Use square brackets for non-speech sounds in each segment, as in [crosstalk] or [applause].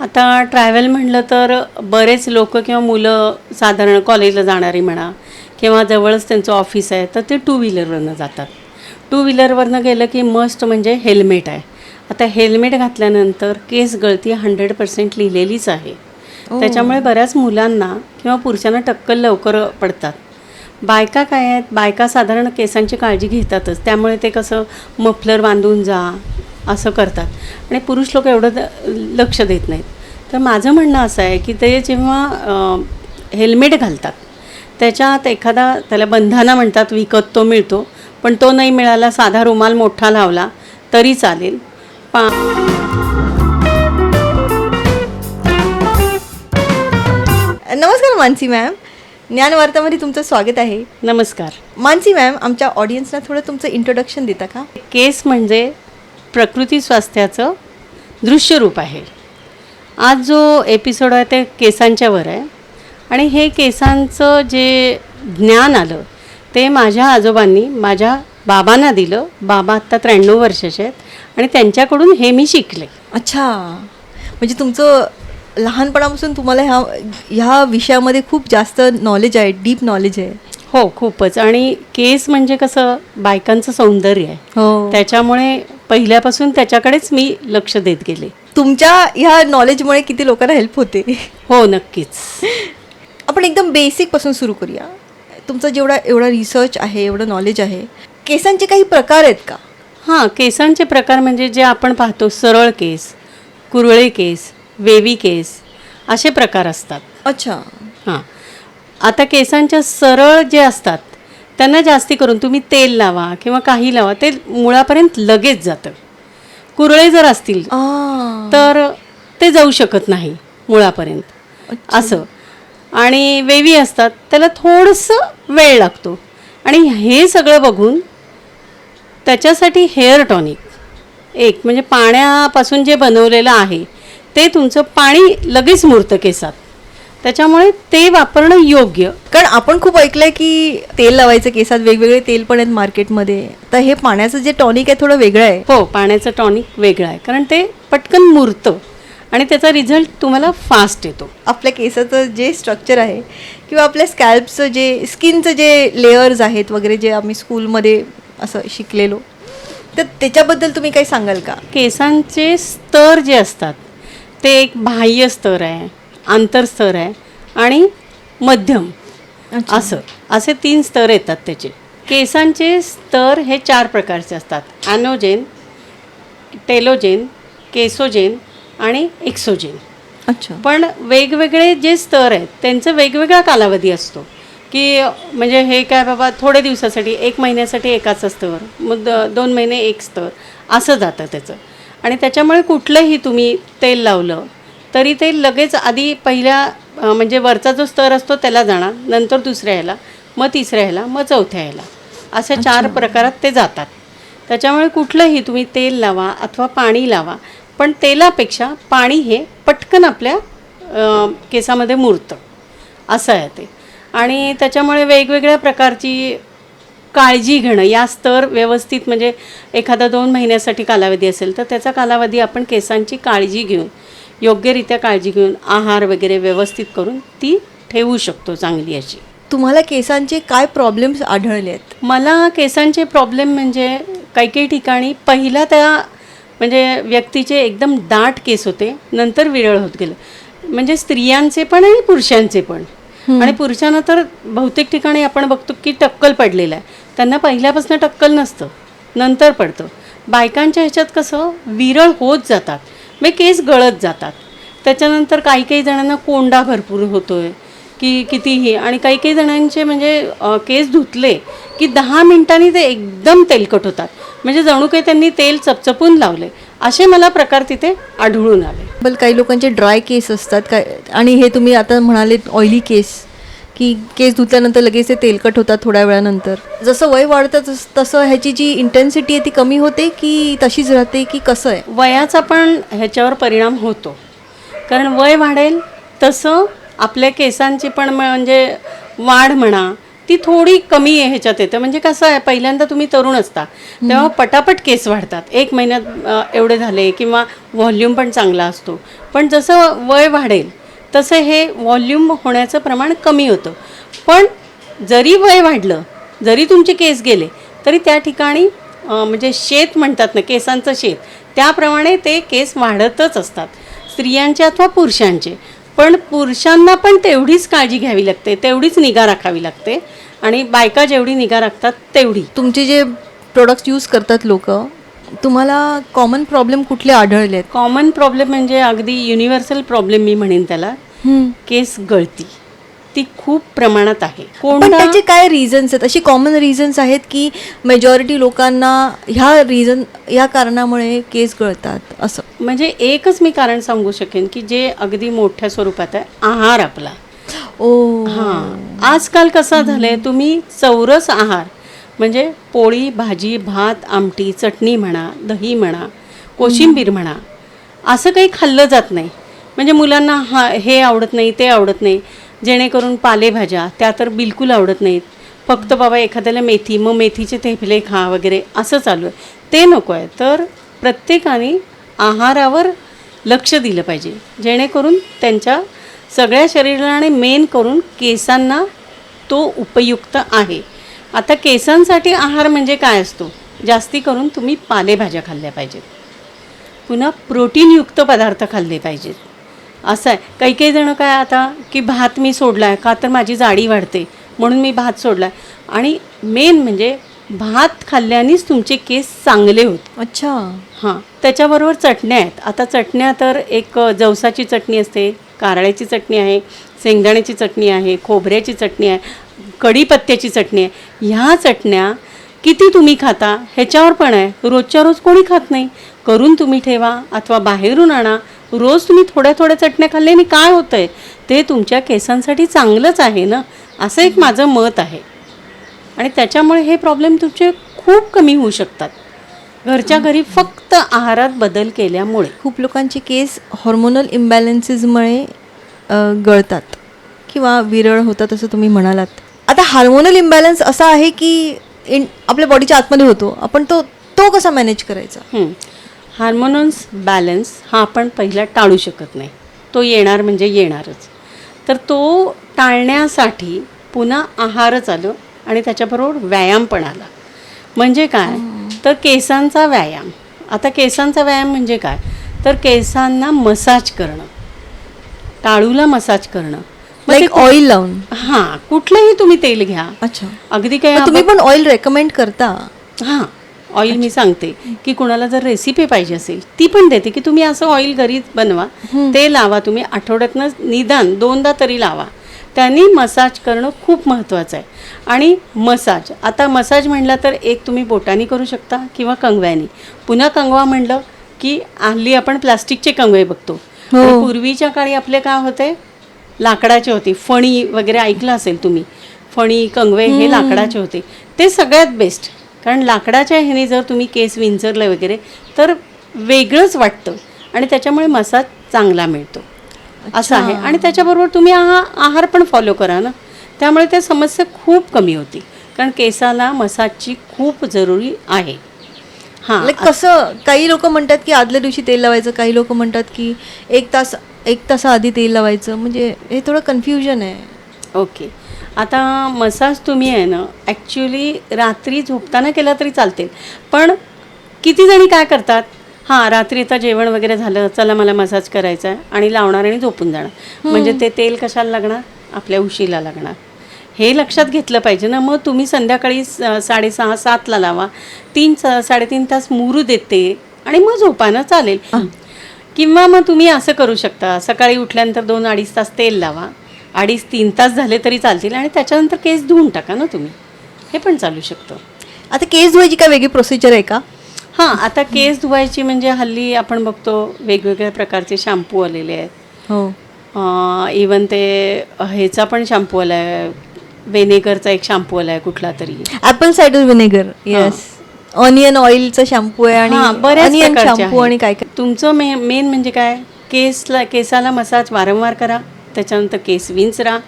आता ट्रॅव्हल म्हणलं तर बरेच लोक किंवा मुलं साधारण कॉलेजला जाणारी म्हणा किंवा जवळच त्यांचं ऑफिस आहे तर ते टू व्हीलरवरनं जातात. टू व्हीलरवरनं गेलं की मस्ट म्हणजे हेल्मेट आहे. आता हेल्मेट घातल्यानंतर केस गळती हंड्रेड पर्सेंट लिहिलेलीच आहे. त्याच्यामुळे बऱ्याच मुलांना किंवा पुरुषांना टक्कल लवकर पडतात. बायका काय आहेत? बायका साधारण केसांची काळजी घेतातच. त्यामुळे ते कसं मफलर बांधून जा असं करतात. आणि पुरुष लोक एवढं लक्ष देत नाहीत. तर माझं म्हणणं असं आहे की ते जेव्हा हेल्मेट घालतात त्याच्यात एखादा त्याला बंधाना म्हणतात विकत तो मिळतो पण तो नाही मिळाला साधा रुमाल मोठा लावला तरी चालेल. पा नमस्कार मानसी मॅम. ज्ञानवार्तामध्ये तुमचं स्वागत आहे. नमस्कार. मानसी मॅम आमच्या ऑडियन्सला थोडं तुमचं इंट्रोडक्शन देता का? केस म्हणजे प्रकृती स्वास्थ्याचं दृश्य रूप आहे. आज जो एपिसोड आहे ते केसांच्यावर आहे. आणि हे केसांचं जे ज्ञान आलं ते माझ्या आजोबांनी माझ्या बाबांना दिलं. बाबा आत्ता त्र्याण्णव वर्षाचे आहेत आणि त्यांच्याकडून हे मी शिकले. अच्छा. म्हणजे तुमचं लहानपणापासून तुम्हाला ह्या ह्या विषयामध्ये खूप जास्त नॉलेज आहे डीप नॉलेज आहे. हो खूपच. आणि केस म्हणजे कसं बायकांचं सौंदर्य आहे. हो. त्याच्यामुळे पहिल्यापासून त्याच्याकडेच मी लक्ष देत गेले. तुमच्या ह्या नॉलेजमुळे किती लोकांना हेल्प होते? हो नक्कीच. [laughs] आपण एकदम बेसिकपासून सुरू करूया. तुमचं जेवढा एवढा रिसर्च आहे एवढं नॉलेज आहे केसांचे काही प्रकार आहेत का? हां केसांचे प्रकार म्हणजे जे आपण पाहतो सरळ केस कुरळे केस वेवी केस असे प्रकार असतात. अच्छा. हां. आता केसांच्या सरळ जे असतात त्यांना जास्ती करून तुम्ही तेल लावा किंवा काही लावा ते मुळापर्यंत लगेच जातं. कुरळे जर असतील तर ते जाऊ शकत नाही मुळापर्यंत. असं. आणि वेवी असतात त्याला थोडंसं वेळ लागतो. आणि हे सगळं बघून त्याच्यासाठी हेअर टॉनिक एक म्हणजे पाण्यापासून जे बनवलेलं आहे ते तुमचं पाणी लगेच मुरतं केसात. त्याच्यामुळे ते वापरणं योग्य. कारण आपण खूप ऐकलंय की तेल लावायचं केसात वेगवेगळे तेल पण आहेत मार्केटमध्ये. तर हे पाण्याचं जे टॉनिक आहे थोडं वेगळं आहे. हो पाण्याचं टॉनिक वेगळं आहे. कारण ते पटकन मुरतं आणि त्याचा रिझल्ट तुम्हाला फास्ट येतो. आपल्या केसाचं जे स्ट्रक्चर आहे किंवा आपल्या स्कॅल्पचं जे स्किनचं जे लेयर्स आहेत वगैरे जे आम्ही स्कूलमध्ये असं शिकलेलो तर त्याच्याबद्दल तुम्ही काही सांगाल का? केसांचे स्तर जे असतात ते एक बाह्य स्तर आहे. आंतरस्तर आहे आणि मध्यम. असं असे तीन स्तर येतात त्याचे. केसांचे स्तर हे चार प्रकारचे असतात. ॲनोजेन टेलोजेन केसोजेन आणि एक्सोजेन. अच्छा. पण वेगवेगळे जे स्तर आहेत त्यांचा वेगवेगळा कालावधी असतो. की म्हणजे हे काय बाबा थोड्या दिवसासाठी एक महिन्यासाठी एकाचं स्तर मग दोन महिने एक स्तर असं जातं त्याचं. आणि त्याच्यामुळे कुठलंही तुम्ही तेल लावलं तरी ते लगेच आधी पहिल्या म्हणजे वरचा जो स्तर असतो त्याला जाणार नंतर दुसऱ्या ह्याला मग तिसऱ्या ह्याला मग चौथ्या ह्याला. अशा चार प्रकारात ते जातात. त्याच्यामुळे कुठलंही तुम्ही तेल लावा अथवा पाणी लावा पण तेलापेक्षा पाणी हे पटकन आपल्या केसामध्ये मुरतं. असं आहे ते. आणि त्याच्यामुळे वेगवेगळ्या प्रकारची काळजी घेणं या स्तर व्यवस्थित म्हणजे एखादा दोन महिन्यासाठी कालावधी असेल तर त्याचा कालावधी आपण केसांची काळजी घेऊन योग्यरित्या काळजी घेऊन आहार वगैरे व्यवस्थित करून ती ठेवू शकतो चांगली अशी. तुम्हाला केसांचे काय प्रॉब्लेम्स आढळले आहेत? मला केसांचे प्रॉब्लेम म्हणजे काही काही ठिकाणी पहिला त्या म्हणजे व्यक्तीचे एकदम दाट केस होते नंतर विरळ होत गेलं. म्हणजे स्त्रियांचे पण आणि पुरुषांचे पण. आणि पुरुषांना तर बहुतेक ठिकाणी आपण बघतो की टक्कल पडलेलं आहे. त्यांना पहिल्यापासून टक्कल नसतं नंतर पडतं. बायकांच्या ह्याच्यात कसं विरळ होत जातात. म्हणजे केस गळत जातात. त्याच्यानंतर काही काही जणांना कोंडा भरपूर होतो आहे की कितीही. आणि काही काही जणांचे म्हणजे केस धुतले की दहा मिनिटांनी ते एकदम तेलकट होतात. म्हणजे जणू काही त्यांनी तेल चपचपून लावले. असे मला प्रकार तिथे आढळून आले. बल काही लोकांचे ड्राय केस असतात. काय आणि हे तुम्ही आता म्हणाले ऑइली केस. की केस धुतल्यानंतर लगेच ते तेलकट होतात थोड्या वेळानंतर. जसं वय वाढतं तस- तसं ह्याची जी इंटेन्सिटी आहे ती कमी होते की तशीच राहते की कसं आहे? वयाचा पण ह्याच्यावर परिणाम होतो. कारण वय वाढेल तसं आपल्या केसांची पण म्हणजे वाढ म्हणा ती थोडी कमी आहे ह्याच्यात येते. म्हणजे कसं आहे पहिल्यांदा तुम्ही तरुण असता तेव्हा पटापट केस वाढतात. एक महिन्यात एवढे झाले किंवा व्हॉल्यूम पण चांगला असतो. पण जसं वय वाढेल तसं हे व्हॉल्यूम होण्याचं प्रमाण कमी होतं. पण जरी वय वाढलं जरी तुमचे केस गेले तरी त्या ठिकाणी म्हणजे शेत म्हणतात ना केसांचं शेत त्याप्रमाणे ते केस वाढतच असतात. स्त्रियांचे अथवा पुरुषांचे. पण पुरुषांना पण तेवढीच काळजी घ्यावी लागते तेवढीच निगा राखावी लागते. आणि बायका जेवढी निगा राखतात तेवढी. तुमचे जे प्रोडक्ट्स यूज करतात लोक तुम्हाला कॉमन प्रॉब्लेम कुठले आढळले आहेत कॉमन प्रॉब्लेम म्हणजे अगदी युनिव्हर्सल प्रॉब्लेम मी म्हणेन त्याला. केस गळती. ती खूप प्रमाणात आहे. पण त्याचे काय रिझन्स आहेत? अशी कॉमन रिझन्स आहेत की मेजॉरिटी लोकांना ह्या रिझन या कारणामुळे केस गळतात असं. म्हणजे एकच मी कारण सांगू शकेन की जे अगदी मोठ्या स्वरूपात आहे आहार आपला. ओ. हां. आजकाल कसा झालंय तुम्ही चौरस आहार म्हणजे पोळी भाजी भात आमटी चटणी म्हणा दही म्हणा कोशिंबीर म्हणा असं काही खाल्लं जात नाही. म्हणजे मुलांना हा हे आवडत नाही ते आवडत नाही. जेणेकरून पालेभाज्या त्या तर बिलकुल आवडत नाहीत. फक्त बाबा एखाद्याला मेथी मग मेथीचे थेपले खा वगैरे असं चालू आहे. ते नको आहे. तर प्रत्येकाने आहारावर लक्ष दिलं पाहिजे. जेणेकरून त्यांच्या सगळ्या शरीराने मेन करून केसांना तो उपयुक्त आहे. आता केसांसाठी आहार म्हणजे काय असतो? जास्ती करून तुम्ही पालेभाज्या खाल्ल्या पाहिजेत. पुन्हा प्रोटीनयुक्त पदार्थ खाल्ले पाहिजेत. असं आहे. काही काही जणं काय आता की भात मी सोडला आहे का तर माझी जाडी वाढते म्हणून मी भात सोडला आहे आणि मेन म्हणजे भात खाल्ल्यानेच तुमचे केस चांगले होते. अच्छा. हां. त्याच्याबरोबर चटण्या आहेत. आता चटण्या तर एक जवसाची चटणी असते कारळ्याची चटणी आहे शेंगदाण्याची चटणी आहे खोबऱ्याची चटणी आहे. कढीपत्त्याची चटणी आहे. ह्या चटण्या किती तुम्ही खाता? ह्याच्यावर पण आहे. रोजच्या रोज कोणी खात नाही. करून तुम्ही ठेवा अथवा बाहेरून आणा. रोज तुम्ही थोड्या थोड्या चटण्या खाल्ल्याने काय होतं आहे ते तुमच्या केसांसाठी चांगलंच आहे ना? असं एक माझं मत आहे. आणि त्याच्यामुळे हे प्रॉब्लेम तुमचे खूप कमी होऊ शकतात. घरच्या घरी फक्त आहारात बदल केल्यामुळे. खूप लोकांचे केस हॉर्मोनल इम्बॅलन्सेसमुळे गळतात. किंवा विरळ होतात असं तुम्ही म्हणालात. आता हार्मोनल इम्बॅलन्स असा आहे की इन आपल्या बॉडीच्या आतमध्ये होतो. आपण तो तो कसा मॅनेज करायचा? हार्मोनन्स बॅलन्स हा आपण पहिला टाळू शकत नाही. तो येणार म्हणजे येणारच. तर तो टाळण्यासाठी पुन्हा आहारच आलं आणि त्याच्याबरोबर व्यायाम पण आला. म्हणजे काय? तर केसांचा व्यायाम. आता केसांचा व्यायाम म्हणजे काय? तर केसांना मसाज करणं. टाळूला मसाज करणं. लाईक ऑइल लावून. हां कुठलंही तुम्ही तेल घ्या. अच्छा. अगदी काय मग तुम्ही पण ऑइल रेकमेंड करता. हां ऑइल मी सांगते की कुणाला जर रेसिपी पाहिजे असेल ती पण देते की तुम्ही असं ऑइल घरी बनवा. ते लावा तुम्ही आठवड्यातनं निदान दोनदा तरी लावा. त्यांनी मसाज करणं खूप महत्त्वाचं आहे. आणि मसाज आता मसाज म्हणला तर एक तुम्ही बोटानी करू शकता किंवा कंगव्यानी. पुन्हा कंगवा म्हणलं की हल्ली आपण प्लास्टिकचे कंगवे बघतो. आणि पूर्वीच्या काळी आपले काय होते? लाकडाचे होते. फणी वगैरे ऐकलं असेल तुम्ही. फणी कंगवे हे लाकडाचे होते. ते सगळ्यात बेस्ट कारण लाकडाच्या ह्याने जर तुम्ही केस विंचरले वगैरे तर वेगळंच वाटतं. आणि त्याच्यामुळे मसाज चांगला मिळतो. असं आहे. आणि त्याच्याबरोबर तुम्ही आहा आहार पण फॉलो करा ना. त्यामुळे त्या समस्या खूप कमी होती. कारण केसाला मसाजची खूप जरुरी आहे. हां कसं काही लोक म्हणतात की आदल्या दिवशी तेल लावायचं काही लोक म्हणतात की एक तास एक तासाआधी तेल लावायचं. म्हणजे हे थोडं कन्फ्युजन आहे. ओके आता मसाज तुम्ही आहे ना ॲक्च्युली रात्री झोपताना केला तरी चालतील. पण किती जणी काय करतात? हां रात्री आता जेवण वगैरे झालं चला मला मसाज करायचा आहे आणि लावणार आणि झोपून जाणार. म्हणजे ते तेल कशाला लागणार? आपल्या उशीला लागणार. हे लक्षात घेतलं पाहिजे ना मग तुम्ही संध्याकाळी साडेसहा सातला लावा. तीन स- साडेतीन तास मुरू देते आणि मग झोपानं चालेल. किंवा मग तुम्ही असं करू शकता. सकाळी उठल्यानंतर दोन अडीच तास तेल लावा. अडीच तीन तास झाले तरी चालतील आणि त्याच्यानंतर केस धुवून टाका ना तुम्ही. हे पण चालू शकतं. आता केस धुवायची काय वेगळी प्रोसिजर आहे का? हां आता केस धुवायची म्हणजे हल्ली आपण बघतो वेगवेगळ्या प्रकारचे शॅम्पू आलेले आहेत. हो. इवन ते ह्याचा पण शॅम्पू आला आहे वेनेगरचा एक शॅम्पू आला आहे कुठला तरी. Apple cider vinegar yes onion ऑइलचा shampoo आहे आणि हां, ऑनियन शॅम्पू. आणि काय काय? तुमचं मे मेन म्हणजे काय? केसला केसाला मसाज वारंवार करा. त्याच्यानंतर केस विंचरा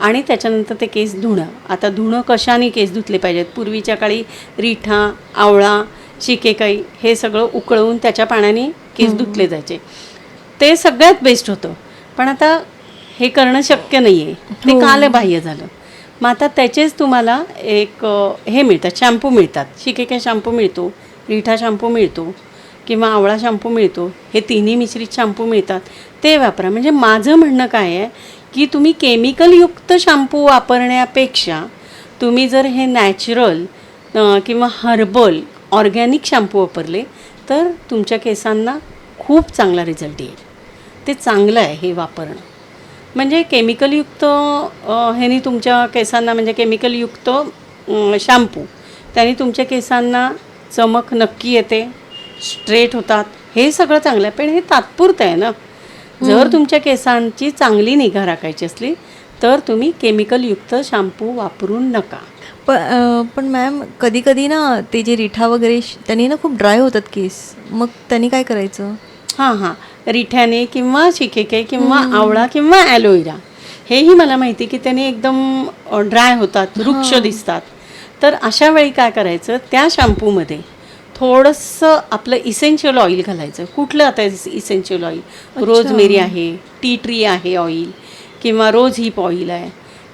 आणि त्याच्यानंतर ते केस धुणं. आता धुणं कशाने केस धुतले पाहिजेत? पूर्वीच्या काळी रिठा आवळा शिकेकाई हे सगळं उकळवून त्याच्या पाण्याने केस धुतले जायचे. ते सगळ्यात बेस्ट होतं. पण आता हे करणं शक्य नाही आहे ते कालबाह्य झालं. मग आता त्याचेच तुम्हाला एक हे मिळतात शॅम्पू मिळतात. शिकेकाई शॅम्पू मिळतो रिठा शॅम्पू मिळतो किंवा आवळा शॅम्पू मिळतो. हे तिन्ही मिश्रित शॅम्पू मिळतात. ते वापरा. म्हणजे माझं म्हणणं काय आहे की तुम्ही केमिकलयुक्त शॅम्पू वापरण्यापेक्षा तुम्ही जर हे नॅचरल किंवा हर्बल ऑर्गॅनिक शॅम्पू वापरले तर तुमच्या केसांना खूप चांगला रिझल्ट येईल. ते चांगलं आहे हे वापरणं. म्हणजे केमिकलयुक्त ह्यानी तुमच्या केसांना म्हणजे केमिकलयुक्त शॅम्पू त्याने तुमच्या केसांना चमक नक्की येते स्ट्रेट होतात. हे सगळं चांगलं आहे. पण हे तात्पुरतं आहे ना. जर तुमच्या केसांची चांगली निगा राखायची असली तर तुम्ही केमिकलयुक्त शॅम्पू वापरू नका. पण पण मॅम कधी कधी ना ते जे रिठा वगैरे त्यांनी ना खूप ड्राय होतात केस. मग त्यांनी काय करायचं? हां हां. रिठ्याने किंवा शिकेके किंवा आवळा किंवा ॲलोवेरा हेही मला माहिती की त्याने एकदम ड्राय होतात वृक्ष दिसतात. तर अशा वेळी काय करायचं त्या शॅम्पूमध्ये थोडंसं आपलं इसेन्शियल ऑइल घालायचं. कुठलं आता इसेन्शियल ऑइल रोजमेरी आहे टी ट्री आहे ऑइल किंवा रोज हिप ऑइल आहे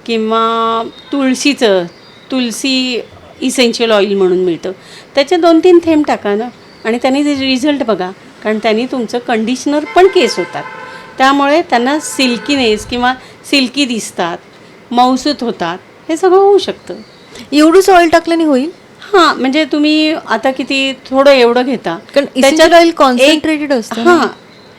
किंवा तुळशीचं तुलसी इसेन्शियल ऑइल म्हणून मिळतं. त्याचे दोन तीन थेंब टाका ना. आणि त्यांनी जे रिझल्ट बघा कारण त्यांनी तुमचं कंडिशनर पण केस होतात. त्यामुळे त्यांना सिल्कीनेस किंवा सिल्की दिसतात मौसूत होतात हे सगळं होऊ शकतं. एवढंच ऑइल टाकल्याने होईल? हां म्हणजे तुम्ही आता किती थोडं एवढं घेता. कारण त्याच्यात एक- concentrated असतं. हां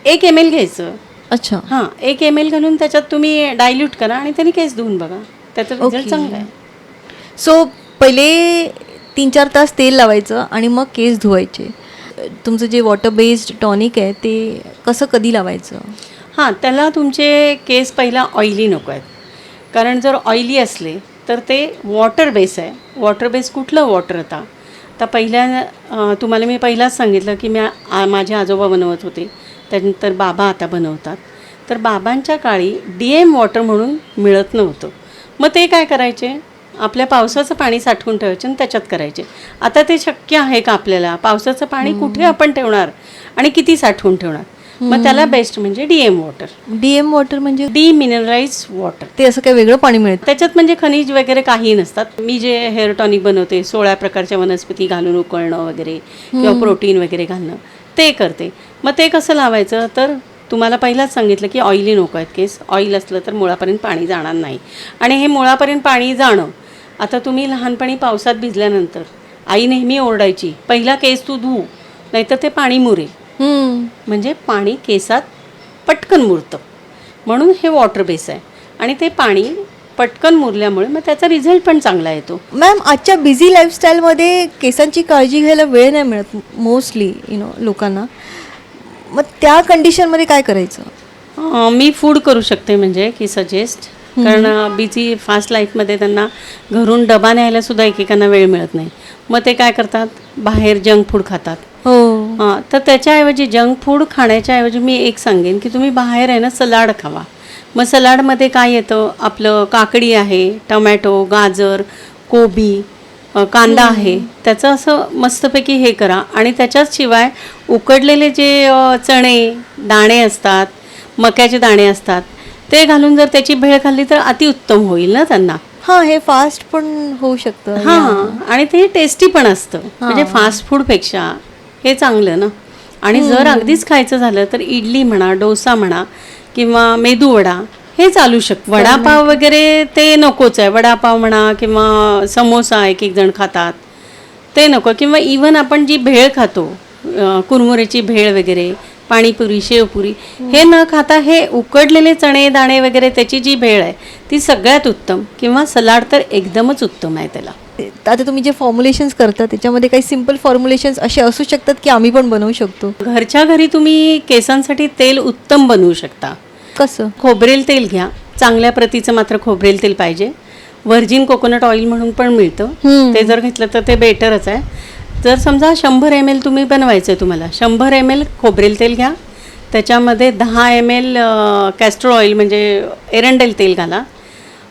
एक एम एल घ्यायचं. अच्छा. हां एक एम एल घालून त्याच्यात तुम्ही डायल्यूट करा आणि त्यांनी केस धुवून बघा. त्याचा रिझल्ट. चांगला आहे. सो पहिले तीन चार तास तेल लावायचं आणि मग केस धुवायचे. तुमचं जे वॉटर बेस्ड टॉनिक आहे ते कसं कधी लावायचं? हां त्याला तुमचे केस पहिला ऑइली नको आहेत. कारण जर ऑइली असले तर ते वॉटर बेस आहे. वॉटर बेस कुठलं वॉटर आता? आता पहिल्या तुम्हाला मी पहिलाच सांगितलं की मी आ- माझे आजोबा बनवत होते. त्यानंतर बाबा आता बनवतात. तर बाबांच्या काळी डी एम वॉटर म्हणून मिळत नव्हतं. मग ते काय करायचे? आपल्या पावसाचं पाणी साठवून ठेवायचे आणि त्याच्यात करायचे. आता ते शक्य आहे का आपल्याला? पावसाचं पाणी कुठे आपण ठेवणार आणि किती साठवून ठेवणार? मग त्याला बेस्ट म्हणजे D M water D M water म्हणजे? डी मिनरलाइज वॉटर ते असं काही वेगळं पाणी मिळतं? त्याच्यात म्हणजे खनिज वगैरे काही नसतात. मी जे हेअर टॉनिक बनवते सोळा प्रकारच्या वनस्पती घालून उकळणं वगैरे किंवा प्रोटीन वगैरे घालणं ते करते. मग ते कसं लावायचं? तर तुम्हाला पहिलाच सांगितलं की ऑइली नको आहेत केस. ऑइल असलं तर मुळापर्यंत पाणी जाणार नाही. आणि हे मुळापर्यंत पाणी जाणं आता तुम्ही लहानपणी पावसात भिजल्यानंतर आई नेहमी ओरडायची पहिला केस तू धू नाहीतर ते पाणी मुरेल. म्हणजे पाणी केसात पटकन मुरतं. म्हणून हे वॉटर बेस आहे. आणि ते पाणी पटकन मुरल्यामुळे मग त्याचा रिझल्ट पण चांगला येतो. मॅम आजच्या बिझी लाईफस्टाईलमध्ये केसांची काळजी घ्यायला वेळ नाही मिळत मोस्टली यु नो लोकांना. मग त्या कंडिशनमध्ये काय करायचं? मी फूड करू शकते म्हणजे की सजेस्ट कारण बिझी फास्ट लाईफमध्ये त्यांना घरून डबा न्यायला सुद्धा एकेकांना वेळ मिळत नाही. मग ते काय करतात? बाहेर जंक फूड खातात. हो. तर त्याच्याऐवजी जंक फूड खाण्याच्याऐवजी मी एक सांगेन की तुम्ही बाहेर आहे ना सलाड खावा. मग सलाडमध्ये काय येतं? आपलं काकडी आहे टमॅटो गाजर कोबी कांदा आहे. त्याचं असं मस्तपैकी हे करा आणि त्याच्याच शिवाय उकडलेले जे चणे दाणे असतात मक्याचे दाणे असतात ते घालून जर त्याची भेळ खाल्ली तर अतिउत्तम होईल ना त्यांना. हां हे फास्ट पण होऊ शकतं. हां आणि ते टेस्टी पण असतं. म्हणजे फास्ट फूडपेक्षा हे चांगलं ना. आणि जर अगदीच खायचं झालं तर इडली म्हणा डोसा म्हणा किंवा मेदूवडा हे चालू शकतं वडापाव वगैरे ते नकोच आहे. वडापाव म्हणा किंवा समोसा एक एक जण खातात. ते नको. किंवा इवन आपण जी भेळ खातो अं, कुरमुऱ्याची भेळ वगैरे पाणीपुरी शेवपुरी हे न खाता हे उकडलेले चणे दाणे वगैरे त्याची जी भेळ आहे ती सगळ्यात उत्तम किंवा सलाड तर एकदमच उत्तम आहे त्याला. आता तुम्ही जे फॉर्म्युलेशन्स करता त्याच्यामध्ये काही सिंपल फॉर्म्युलेशन्स असे असू शकतात की आम्ही पण बनवू शकतो? घरच्या घरी तुम्ही केसांसाठी तेल उत्तम बनवू शकता. कसं? खोबरेल तेल घ्या. चांगल्या प्रतीचं मात्र खोबरेल तेल पाहिजे. व्हर्जिन कोकोनट ऑइल म्हणून पण मिळतं. ते जर घेतलं तर ते बेटरच आहे. जर समजा शंभर एम एल तुम्ही बनवायचं आहे तुम्हाला शंभर एम एल खोबरेल तेल घ्या. त्याच्यामध्ये दहा एम एल कॅस्टर ऑइल म्हणजे एरंडेल तेल घाला.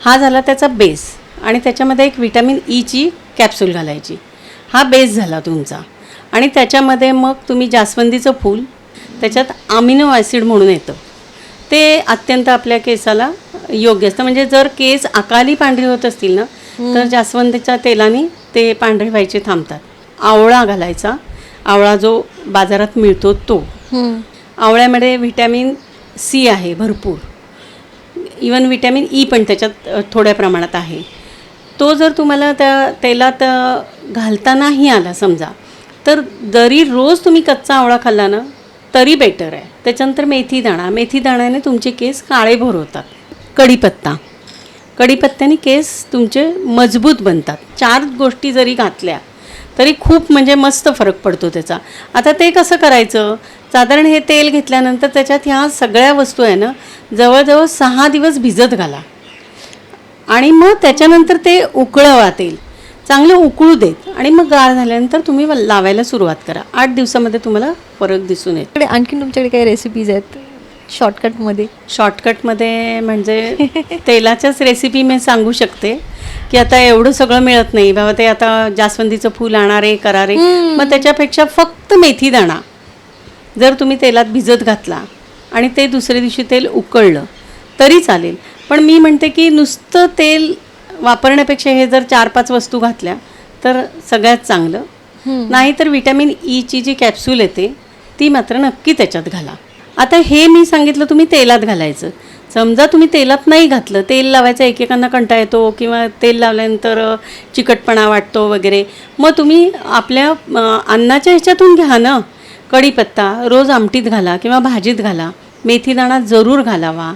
हा झाला त्याचा बेस आणि त्याच्यामध्ये एक विटॅमिन ईची कॅप्सूल घालायची. हा बेस झाला तुमचा. आणि त्याच्यामध्ये मग तुम्ही जास्वंदीचं फूल त्याच्यात अमिनो ॲसिड म्हणून येतं. ते अत्यंत आपल्या केसाला योग्य असतं. म्हणजे जर केस अकाली पांढरी होत असतील ना तर जास्वंदीच्या तेलाने ते पांढरे व्हायचे थांबतात. आवळा घालायचा. आवळा जो बाजारात मिळतो तो. आवळ्यामध्ये व्हिटॅमिन सी आहे भरपूर. इवन व्हिटॅमिन ई पण त्याच्यात थोड्या प्रमाणात आहे. तो जर तुम्हाला त्या तेलात अ, घालता नाही आला समजा तर जरी रोज तुम्ही कच्चा आवळा खाल्ला ना तरी बेटर आहे. त्याच्यानंतर मेथी दाणा. मेथी दाण्याने तुमचे केस काळेभोर होतात कढीपत्ता. कढीपत्त्याने केस तुमचे मजबूत बनतात. चार गोष्टी जरी घातल्या तरी खूप म्हणजे मस्त फरक पडतो त्याचा. आता ते कसं करायचं? साधारण हे तेल घेतल्यानंतर त्याच्यात ह्या सगळ्या वस्तू आहे ना जवळजवळ सहा दिवस भिजत घाला. आणि मग त्याच्यानंतर ते उकळवा तेल. चांगलं उकळू देत आणि मग गार झाल्यानंतर तुम्ही लावायला सुरुवात करा. आठ दिवसामध्ये तुम्हाला फरक दिसून येत. आणखीन तुमच्याकडे काही रेसिपीज आहेत? शॉर्टकटमध्ये? शॉर्टकटमध्ये म्हणजे तेलाच्याच रेसिपी मी सांगू शकते की आता एवढं सगळं मिळत नाही. बाबा ते आता जास्वंदीचं फूल आणारे करारे मग त्याच्यापेक्षा फक्त मेथी दाणा. जर तुम्ही तेलात भिजत घातला आणि ते दुसऱ्या दिवशी तेल उकळलं तरी चालेल. पण मी म्हणते की नुसतं तेल वापरण्यापेक्षा हे जर चार पाच वस्तू घातल्या तर सगळ्यात चांगलं. नाहीतर विटॅमिन ईची जी कॅप्सूल येते ती मात्र नक्की त्याच्यात घाला. आता हे मी सांगितलं तुम्ही तेलात घालायचं. समजा तुम्ही तेलात नाही घातलं तेल लावायचा एकेकांना कंटाळा येतो किंवा तेल लावल्यानंतर चिकटपणा वाटतो वगैरे. मग तुम्ही आपल्या अन्नाच्या ह्याच्यातून घ्या ना. कढीपत्ता रोज आमटीत घाला किंवा भाजीत घाला. मेथीदाणा जरूर घालावा.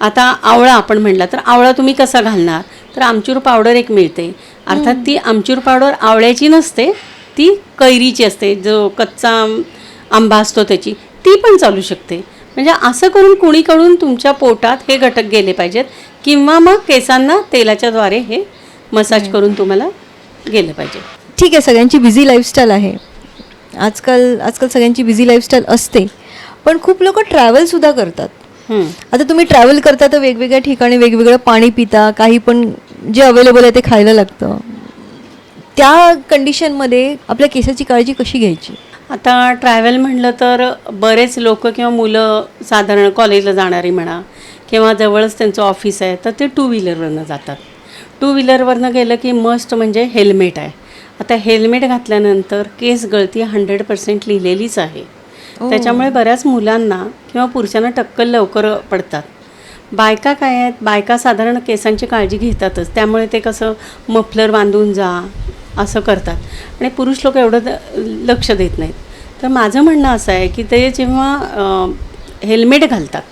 आता आवळा आपण म्हणला तर आवळा तुम्ही कसा घालणार? तर आमचूर पावडर एक मिळते. अर्थात ती आमचूर पावडर आवळ्याची नसते ती कैरीची असते. जो कच्चा आंबा असतो त्याची. ती पण चालू शकते. म्हणजे असं करून कुणीकडून तुमच्या पोटात हे घटक गेले पाहिजेत किंवा मग केसांना तेलाच्या द्वारे हे मसाज करून तुम्हाला गेलं पाहिजे. ठीक आहे सगळ्यांची बिझी लाईफस्टाईल आहे. आजकाल आजकाल सगळ्यांची बिझी लाईफस्टाईल असते. पण खूप लोक ट्रॅव्हलसुद्धा करतात. आता तुम्ही ट्रॅव्हल करता तर वेगवेगळ्या ठिकाणी वेगवेगळं पाणी पिता काही पण जे अवेलेबल आहे ते खायला लागतं. त्या कंडिशनमध्ये आपल्या केसाची काळजी कशी घ्यायची? आता ट्रॅव्हल म्हणलं तर बरेच लोक किंवा मुलं साधारण कॉलेजला जाणारी म्हणा किंवा जवळच त्यांचं ऑफिस आहे तर ते टू व्हीलरवरनं जातात. टू व्हीलरवरनं गेलं की मस्ट म्हणजे हेल्मेट आहे. आता हेल्मेट घातल्यानंतर केस गळती हंड्रेड पर्सेंट लिहिलेलीच आहे. त्याच्यामुळे बऱ्याच मुलांना किंवा पुरुषांना टक्कल लवकर पडतात. बायका काय आहेत? बायका साधारण केसांची काळजी घेतातच. त्यामुळे ते कसं मफलर बांधून जा असं करतात. आणि पुरुष लोक एवढं लक्ष देत नाहीत. तर माझं म्हणणं असं आहे की ते जेव्हा हेल्मेट घालतात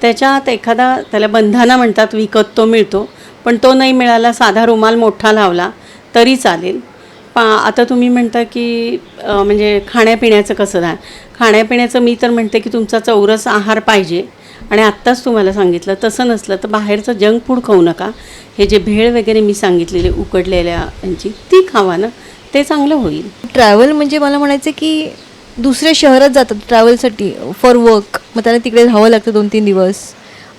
त्याच्यात एखादा त्याला बंधाना म्हणतात विकत तो मिळतो पण तो नाही मिळाला साधा रुमाल मोठा लावला तरी चालेल. पा आता तुम्ही म्हणता की म्हणजे खाण्यापिण्याचं कसं राहा खाण्यापिण्याचं मी तर म्हणते की तुमचा चौरस आहार पाहिजे. आणि आत्ताच तुम्हाला सांगितलं तसं नसलं तर बाहेरचं जंक फूड खाऊ नका. हे जे भेळ वगैरे मी सांगितलेले उकडलेल्या यांची ती खावा ना. ते चांगलं होईल. ट्रॅव्हल म्हणजे मला म्हणायचं की दुसऱ्या शहरात जातात ट्रॅव्हलसाठी फॉर वर्क. मग त्याला तिकडे राहावं लागतं दोन तीन दिवस.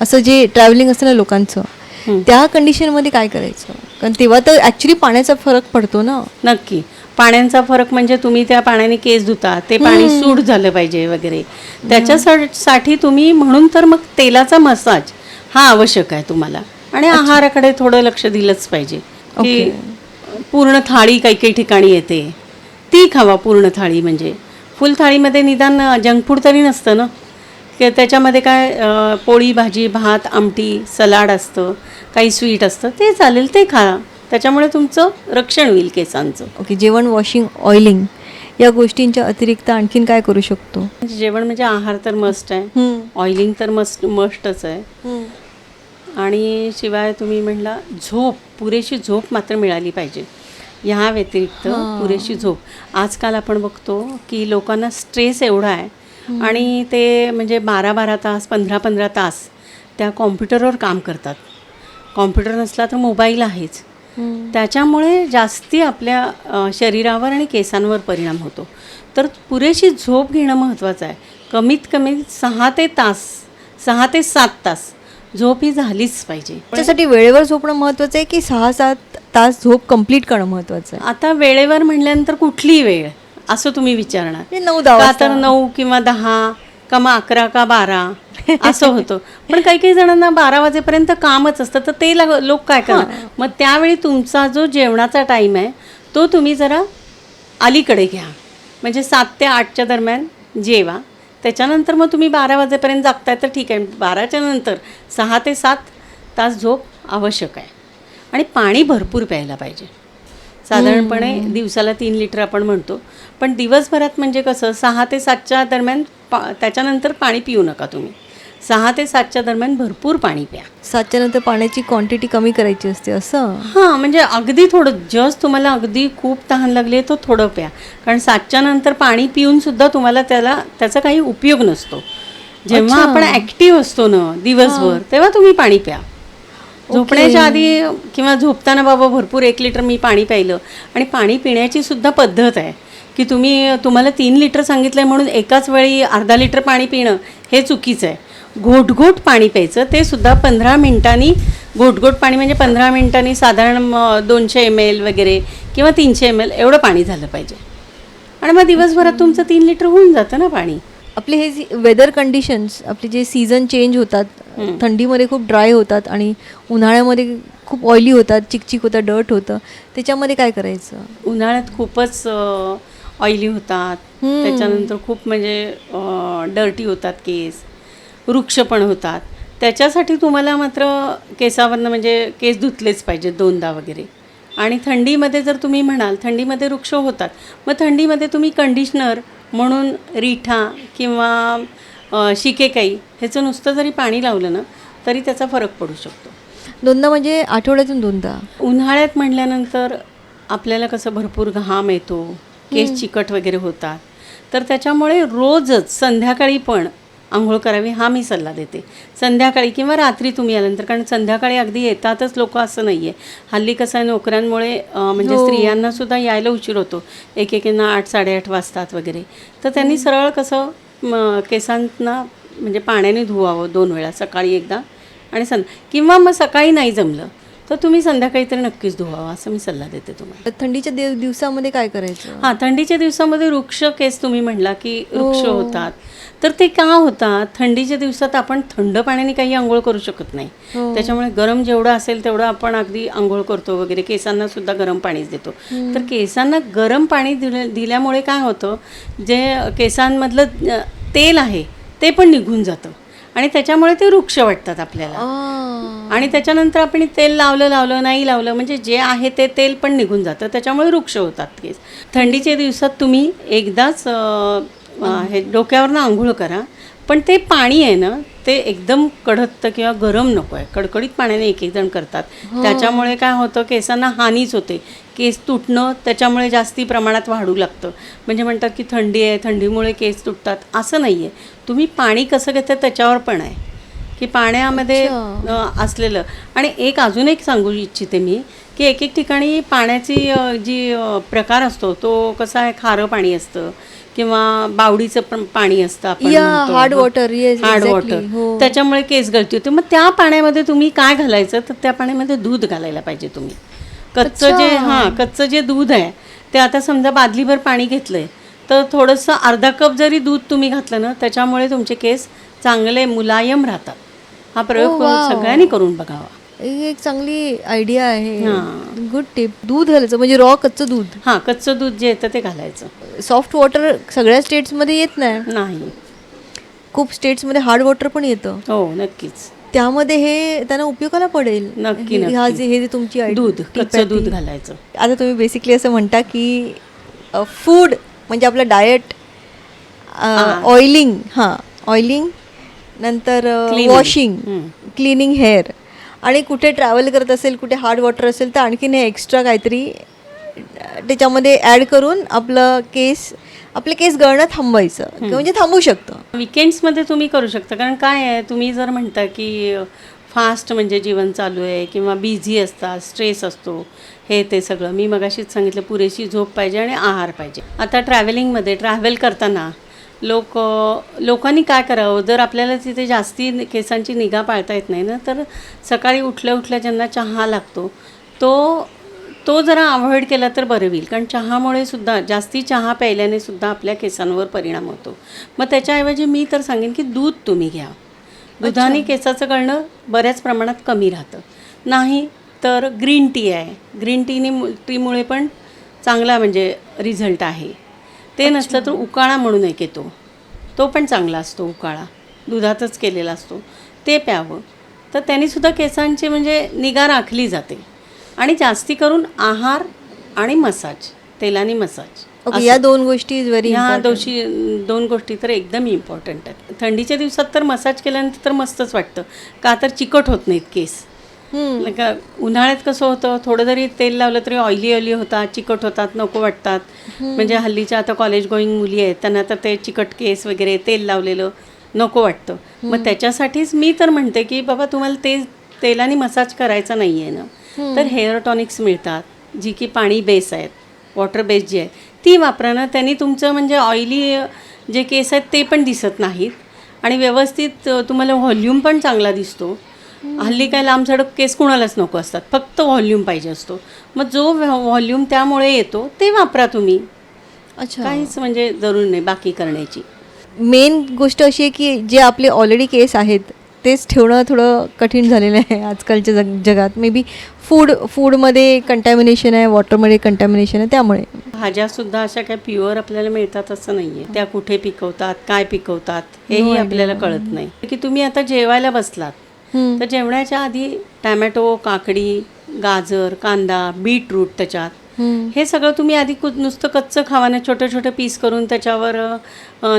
असं जे ट्रॅव्हलिंग असतं ना लोकांचं त्या कंडिशनमध्ये काय करायचं? कारण तेव्हा तर ॲक्च्युली पाण्याचा फरक पडतो ना. नक्की. पाण्याचा फरक म्हणजे तुम्ही त्या पाण्याने केस धुता ते पाणी सूट झालं पाहिजे वगैरे. त्याच्यासाठी तुम्ही म्हणून तर मग तेलाचा मसाज हा आवश्यक आहे तुम्हाला. आणि आहाराकडे थोडं लक्ष दिलंच पाहिजे. की पूर्ण थाळी काही काही ठिकाणी येते. ती खावा पूर्ण थाळी म्हणजे. फुल थाळीमध्ये निदान जंक फूड तरी नसतं ना? की त्याच्यामध्ये काय पोळी भाजी भात आमटी सलाड असतं काही स्वीट असतं ते चालेल ते खा. त्याच्यामुळे तुमचं रक्षण होईल केसांचं. ओके जेवण वॉशिंग ऑइलिंग या गोष्टींच्या अतिरिक्त आणखीन काय करू शकतो? म्हणजे जेवण म्हणजे आहार तर मस्ट आहे. ऑइलिंग तर मस्ट मस्टच आहे. आणि शिवाय तुम्ही म्हणला झोप पुरेशी झोप मात्र मिळाली पाहिजे. ह्या व्यतिरिक्त पुरेशी झोप. आजकाल आपण बघतो की लोकांना स्ट्रेस एवढा आहे. आणि ते म्हणजे बारा बारा तास पंधरा पंधरा तास त्या कॉम्प्युटरवर काम करतात. कॉम्प्युटर नसला तर मोबाईल आहेच. त्याच्यामुळे जास्ती आपल्या शरीरावर आणि केसांवर परिणाम होतो. तर पुरेशी झोप घेणं महत्त्वाचं आहे. कमीत कमी सहा ते तास सहा ते सात तास झोप ही झालीच पाहिजे. त्याच्यासाठी वेळेवर झोपणं महत्वाचं आहे की सहा सात तास झोप कंप्लीट करणं महत्वाचं आहे? आता वेळेवर म्हणल्यानंतर कुठलीही वेळ असं तुम्ही विचारणार. म्हणजे नऊ दहा. तर नऊ किंवा दहा? का मग अकरा का बारा? असं होतं. पण काही काही जणांना बारा वाजेपर्यंत कामच असतं. तर ते लोक काय करणार? मग त्यावेळी तुमचा जो जेवणाचा टाईम आहे तो तुम्ही जरा अलीकडे घ्या. म्हणजे सात ते आठच्या दरम्यान जेवा. त्याच्यानंतर मग तुम्ही बारा वाजेपर्यंत जागताय तर ठीक आहे. बाराच्या नंतर सहा ते सात तास झोप आवश्यक आहे. आणि पाणी भरपूर प्यायला पाहिजे. साधारणपणे दिवसाला तीन लिटर आपण म्हणतो. पण दिवसभरात म्हणजे कसं सहा ते सातच्या दरम्यान पा त्याच्यानंतर पाणी पिऊ नका तुम्ही. सहा ते सातच्या दरम्यान भरपूर पाणी प्या. सातच्या नंतर पाण्याची क्वांटिटी कमी करायची असते असं? हां म्हणजे अगदी थोडं जस्ट तुम्हाला अगदी खूप तहान लागली आहे तो थोडं प्या. कारण सातच्या नंतर पाणी पिऊन सुद्धा तुम्हाला त्याला त्याचा काही उपयोग नसतो. जेव्हा आपण ॲक्टिव्ह असतो ना दिवसभर तेव्हा तुम्ही पाणी प्या. झोपण्याच्या आधी किंवा झोपताना बाबा भरपूर एक लिटर मी पाणी प्यायलं. आणि पाणी पिण्याची सुद्धा पद्धत आहे. की तुम्ही तुम्हाला तीन लिटर सांगितलं म्हणून एकाच वेळी अर्धा लिटर पाणी पिणं हे चुकीचं आहे. घोटघोट पाणी प्यायचं ते सुद्धा पंधरा मिनिटांनी घोटघोट पाणी म्हणजे पंधरा मिनिटांनी साधारण दोनशे एम एल वगैरे किंवा तीनशे एम एल एवढं पाणी झालं पाहिजे. आणि मग दिवसभरात तुमचं तीन लिटर होऊन जातं ना पाणी. आपले हे वेदर कंडिशन्स आपले जे सीझन चेंज होतात थंडीमध्ये खूप ड्राय होतात आणि उन्हाळ्यामध्ये खूप ऑइली होतात चिकचिक होतं डर्ट होतं. त्याच्यामध्ये काय करायचं? उन्हाळ्यात खूपच ऑइली होतात. त्याच्यानंतर खूप म्हणजे डर्टी होतात केस. वृक्ष पण होतात. त्याच्यासाठी तुम्हाला मात्र केसावरनं म्हणजे केस धुतलेच पाहिजेत दोनदा वगैरे. आणि थंडीमध्ये जर तुम्ही म्हणाल थंडीमध्ये वृक्ष होतात. मग थंडीमध्ये तुम्ही कंडिशनर म्हणून रिठा किंवा अ, शिकेकाई ह्याचं नुसतं जरी पाणी लावलं ना तरी त्याचा फरक पडू शकतो. दोनदा म्हणजे आठवड्यातून दोनदा? उन्हाळ्यात म्हटल्यानंतर आपल्याला कसं भरपूर घाम येतो केस चिकट वगैरे होतात. तर त्याच्यामुळे रोजच संध्याकाळी पण आंघोळ करावी हा मी सल्ला देते. संध्याकाळी किंवा रात्री तुम्ही आल्यानंतर कारण संध्याकाळी अगदी येतातच लोक असं नाही आहे हल्ली कसं आहे नोकऱ्यांमुळे म्हणजे स्त्रियांना सुद्धा यायला उशीर होतो. एक एकेना आठ साडेआठ वाजतात वगैरे. तर त्यांनी सरळ कसं म, केसांना म्हणजे पाण्याने धुवावं दोन वेळा सकाळी एकदा आणि सं किंवा मग सकाळी नाही जमलं तर तुम्ही संध्याकाळी तरी नक्कीच धुवावं असं मी सल्ला देते तुम्हाला. तर थंडीच्या दिव दिवसामध्ये काय करायचं? हां थंडीच्या दिवसामध्ये वृक्ष केस तुम्ही म्हणला की वृक्ष होतात. तर ते का होतात? थंडीच्या दिवसात आपण थंड पाण्याने काही आंघोळ करू शकत नाही. त्याच्यामुळे गरम जेवढं असेल तेवढं आपण अगदी आंघोळ करतो वगैरे. केसांना सुद्धा गरम पाणीच देतो. तर केसांना गरम पाणी दिल्या दिल्यामुळे काय होतं? जे केसांमधलं तेल आहे ते पण निघून जातं. आणि त्याच्यामुळे ते वृक्ष वाटतात आपल्याला. आणि त्याच्यानंतर आपण तेल लावलं लावलं नाही लावलं म्हणजे जे आहे ते तेल पण निघून जातं. त्याच्यामुळे वृक्ष होतात केस. थंडीच्या दिवसात तुम्ही एकदाच हे डोक्यावरनं आंघोळ करा. पण ते पाणी आहे ना ते एकदम कडकत किंवा गरम नको आहे. कडकडीत पाण्याने एक एक जण करतात त्याच्यामुळे काय होतं केसांना हानीच होते. केस तुटणं त्याच्यामुळे जास्ती प्रमाणात वाढू लागतं. म्हणजे म्हणतात की थंडी आहे थंडीमुळे केस तुटतात असं नाही आहे. तुम्ही पाणी कसं घेता त्याच्यावर पण आहे. की पाण्यामध्ये असलेलं. आणि एक अजून एक सांगू इच्छिते मी की एक एक ठिकाणी पाण्याची जी प्रकार असतो तो कसा आहे खारं पाणी असतं. किंवा बावडीचं पण पाणी असतं water, yes, हार्ड वॉटर हो. त्याच्यामुळे केस गळती होते. मग त्या पाण्यामध्ये तुम्ही काय घालायचं? तर त्या पाण्यामध्ये दूध घालायला पाहिजे तुम्ही. कच्चं जे हां कच्चं जे दूध आहे ते आता समजा बादलीभर पाणी घेतलंय तर थोडंसं अर्धा कप जरी दूध तुम्ही घातलं ना त्याच्यामुळे तुमचे केस चांगले मुलायम राहतात. हा प्रयोग Oh. सगळ्यांनी करून बघावा. ही एक चांगली आयडिया आहे. हां. गुड टिप दूध घालायचं म्हणजे रॉ कच्चं दूध. हां कच्चं दूध जे येतं ते घालायचं. सॉफ्ट वॉटर सगळ्या स्टेट्समध्ये येत नाही. नाही. खूप स्टेट्समध्ये हार्ड वॉटर पण येतं. हो नक्कीच. त्यामध्ये हे त्यांना उपयोगाला पडेल. नक्की, हे- हा नक्की. जे हे जे तुमची दूध कच्चं दूध. घालायचं. आता तुम्ही बेसिकली असं म्हणता की फूड म्हणजे आपलं डाएट ऑइलिंग हां. ऑइलिंग नंतर. वॉशिंग. क्लिनिंग हेअर आणि कुठे ट्रॅव्हल करत असेल कुठे हार्ड वॉटर असेल तर आणखीन हे एक्स्ट्रा काहीतरी त्याच्यामध्ये ॲड करून आपलं केस आपले केस गळणं थांबवायचं. म्हणजे थांबू शकतं. विकेंड्समध्ये तुम्ही करू शकता. कारण काय आहे तुम्ही जर म्हणता की फास्ट म्हणजे जीवन चालू आहे किंवा बिझी असतात स्ट्रेस असतो हे ते सगळं. मी मगाशीच सांगितलं पुरेशी झोप पाहिजे आणि आहार पाहिजे. आता ट्रॅव्हलिंगमध्ये ट्रॅव्हल करताना लोक लोकांनी काय करावं? जर आपल्याला तिथे जास्ती केसांची निगा पाळता येत नाही ना तर सकाळी उठल्या उठल्या ज्यांना चहा लागतो तो तो जरा अवॉइड केला तर बरं होईल. कारण चहामुळे सुद्धा जास्ती चहा प्यायल्याने सुद्धा आपल्या केसांवर परिणाम होतो. मग त्याच्याऐवजी मी तर सांगेन की दूध तुम्ही घ्या. दुधाने केसाचं गळणं बऱ्याच प्रमाणात कमी राहतं. नाही तर ग्रीन टी आहे. ग्रीन टीने टीमुळे पण चांगला म्हणजे रिझल्ट आहे. ते नसलं तर उकाळा म्हणून एक येतो. तो पण चांगला असतो उकाळा. दुधातच केलेला असतो. ते प्यावं. तर त्यांनी सुद्धा केसांची म्हणजे निगा राखली जाते. आणि जास्ती करून आहार आणि मसाज तेलाने मसाज. ओके या दोन गोष्टी इज व्हेरी ह्या दोषी दोन गोष्टी तर एकदम इम्पॉर्टंट आहेत. थंडीच्या दिवसात तर मसाज केल्यानंतर तर मस्तच वाटतं. का तर चिकट होत नाहीत केस. नाही का उन्हाळ्यात कसं होतं थोडं जरी तेल लावलं तरी ऑइली ऑइली होतात चिकट होतात नको वाटतात. म्हणजे हल्लीच्या आता कॉलेज गोईंग मुली आहेत त्यांना तर ते चिकट केस वगैरे तेल लावलेलं नको वाटतं. मग त्याच्यासाठीच मी तर म्हणते की बाबा तुम्हाला ते तेलाने मसाज करायचा नाही आहे ना तर हेअर टॉनिक्स मिळतात जी की पाणी बेस आहेत वॉटर बेस जी आहे ती वापरा ना त्यांनी तुमचं म्हणजे ऑइली जे केस आहेत ते पण दिसत नाहीत. आणि व्यवस्थित तुम्हाला व्हॉल्यूम पण चांगला दिसतो. हल्ली काय लांबसडक केस कुणालाच नको असतात. फक्त व्हॉल्यूम पाहिजे असतो. मग जो व्हॉल्यूम त्यामुळे येतो ते वापरा तुम्ही. अच्छा. काहीच म्हणजे जरूर नाही बाकी करण्याची. मेन गोष्ट अशी आहे की जे आपले ऑलरेडी केस आहेत तेच ठेवणं थोडं कठीण झालेलं आहे आजकालच्या जग जगात. मे बी फूड फूडमध्ये कंटॅमिनेशन आहे वॉटरमध्ये कंटॅमिनेशन आहे त्यामुळे. भाज्या सुद्धा अशा काय प्युअर आपल्याला मिळतात असं नाहीये. त्या कुठे पिकवतात काय पिकवतात हेही आपल्याला कळत नाही. की तुम्ही आता जेवायला बसलात. तर जेवणाच्या आधी टॅमॅटो काकडी गाजर कांदा बीटरूट त्याच्यात. हे सगळं तुम्ही आधी कु नुसतं कच्चं खावा ना छोटे छोटे पीस करून त्याच्यावर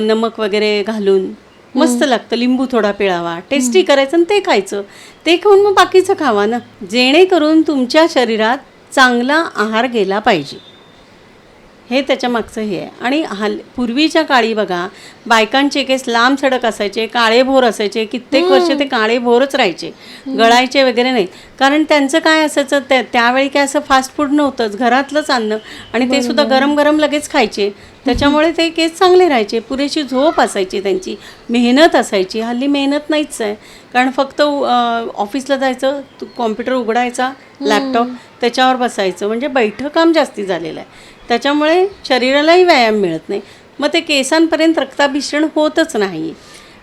नमक वगैरे घालून मस्त लागतं. लिंबू थोडा पिळावा. टेस्टी करायचं आणि ते खायचं. ते खाऊन मग बाकीचं खावा ना. जेणेकरून तुमच्या शरीरात चांगला आहार गेला पाहिजे. हे त्याच्या मागचं हे आहे. आणि हल पूर्वीच्या काळी बघा बायकांचे केस लांब सडक असायचे काळे भोर असायचे कित्येक वर्ष ते काळे भोरच राहायचे गळायचे वगैरे नाही. कारण त्यांचं काय असायचं त्या त्यावेळी काय असं फास्ट फूड नव्हतंच घरातलंच अन्न. आणि ते सुद्धा गरम गरम लगेच खायचे. त्याच्यामुळे ते केस चांगले राहायचे पुरेशी झोप असायची त्यांची मेहनत असायची. हल्ली मेहनत नाहीच आहे. कारण फक्त ऑफिसला जायचं कॉम्प्युटर उघडायचा लॅपटॉप त्याच्यावर बसायचं. म्हणजे बैठं काम जास्ती झालेलं आहे. त्याच्यामुळे शरीरालाही व्यायाम मिळत नाही. मग ते केसांपर्यंत रक्ताभिसरण होतच नाही.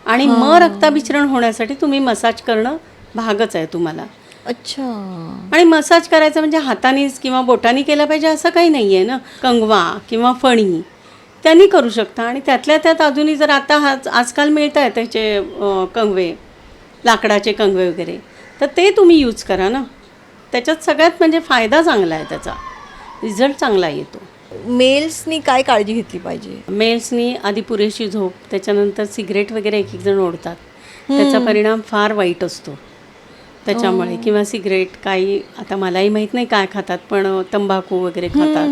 आणि मग रक्ताभिसरण होण्यासाठी तुम्ही मसाज करणं भागच आहे तुम्हाला. अच्छा. आणि मसाज करायचं म्हणजे हातानेच किंवा बोटाने केलं पाहिजे असं काही नाही आहे ना? कंगवा किंवा फणी त्यांनी करू शकता. आणि त्यातल्या त्यात अजूनही जर आता हा आजकाल मिळत आहे त्याचे कंगवे लाकडाचे कंगवे वगैरे तर ते तुम्ही यूज करा ना. त्याच्यात सगळ्यात म्हणजे फायदा चांगला आहे त्याचा. रिझल्ट चांगला येतो. मेल्सनी काय काळजी घेतली पाहिजे? मेल्सनी आधी पुरेशी झोप त्याच्यानंतर सिगरेट वगैरे एक एक जण ओढतात. त्याचा परिणाम फार वाईट असतो. त्याच्यामुळे किंवा सिगरेट काही आता मलाही माहीत नाही काय खातात पण तंबाखू वगैरे खातात.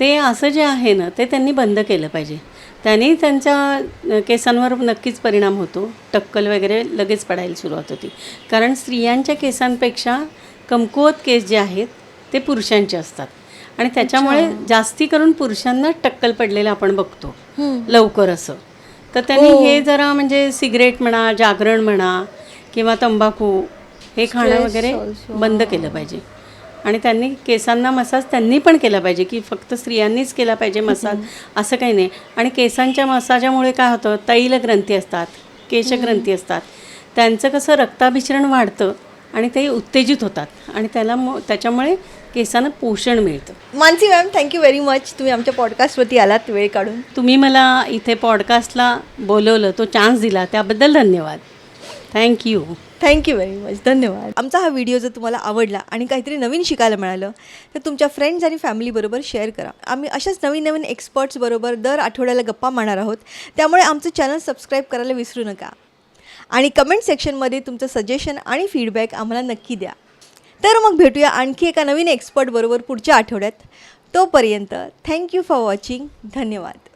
ते असं जे आहे ना ते त्यांनी बंद केलं पाहिजे. त्याने त्यांच्या केसांवर नक्कीच परिणाम होतो. टक्कल वगैरे लगेच पडायला सुरुवात होती. कारण स्त्रियांच्या केसांपेक्षा कमकुवत केस जे आहेत ते पुरुषांचे असतात. आणि त्याच्यामुळे जास्ती करून पुरुषांना टक्कल पडलेलं आपण बघतो. लवकर असं. तर त्यांनी हे. जरा म्हणजे सिगरेट म्हणा जागरण म्हणा किंवा तंबाखू हे खाणं वगैरे बंद केलं पाहिजे. आणि त्यांनी केसांना मसाज त्यांनी पण केला पाहिजे की फक्त स्त्रियांनीच केला पाहिजे मसाज असं काही नाही. आणि केसांच्या मसाजामुळे काय होतं? तैल ग्रंथी असतात केशग्रंथी असतात. त्यांचं कसं रक्ताभिसरण वाढतं. आणि ते उत्तेजित होतात. आणि त्याला मग त्याच्यामुळे केसांना पोषण मिळतं. Mansi ma'am thank you very much तुम्ही आमच्या पॉडकास्टवरती आलात वेळ काढून. तुम्ही मला इथे पॉडकास्टला बोलवलं तो चान्स दिला. त्याबद्दल धन्यवाद. थँक्यू थँक्यू व्हेरी मच धन्यवाद. आमचा हा व्हिडिओ जर तुम्हाला आवडला आणि काहीतरी नवीन शिकायला मिळालं तर तुमच्या फ्रेंड्स आणि फॅमिलीबरोबर शेअर करा. आम्ही अशाच नवीन नवीन एक्सपर्ट्सबरोबर दर आठवड्याला गप्पा मारणार आहोत. त्यामुळे आमचं चॅनल सबस्क्राईब करायला विसरू नका. आणि कमेंट सेक्शनमध्ये तुमचं सजेशन आणि फीडबॅक आम्हाला नक्की द्या. तर मग भेटूया आणखी एका नवीन एक्सपर्टबरोबर पुढच्या आठवड्यात. तोपर्यंत थँक्यू फॉर वॉचिंग धन्यवाद.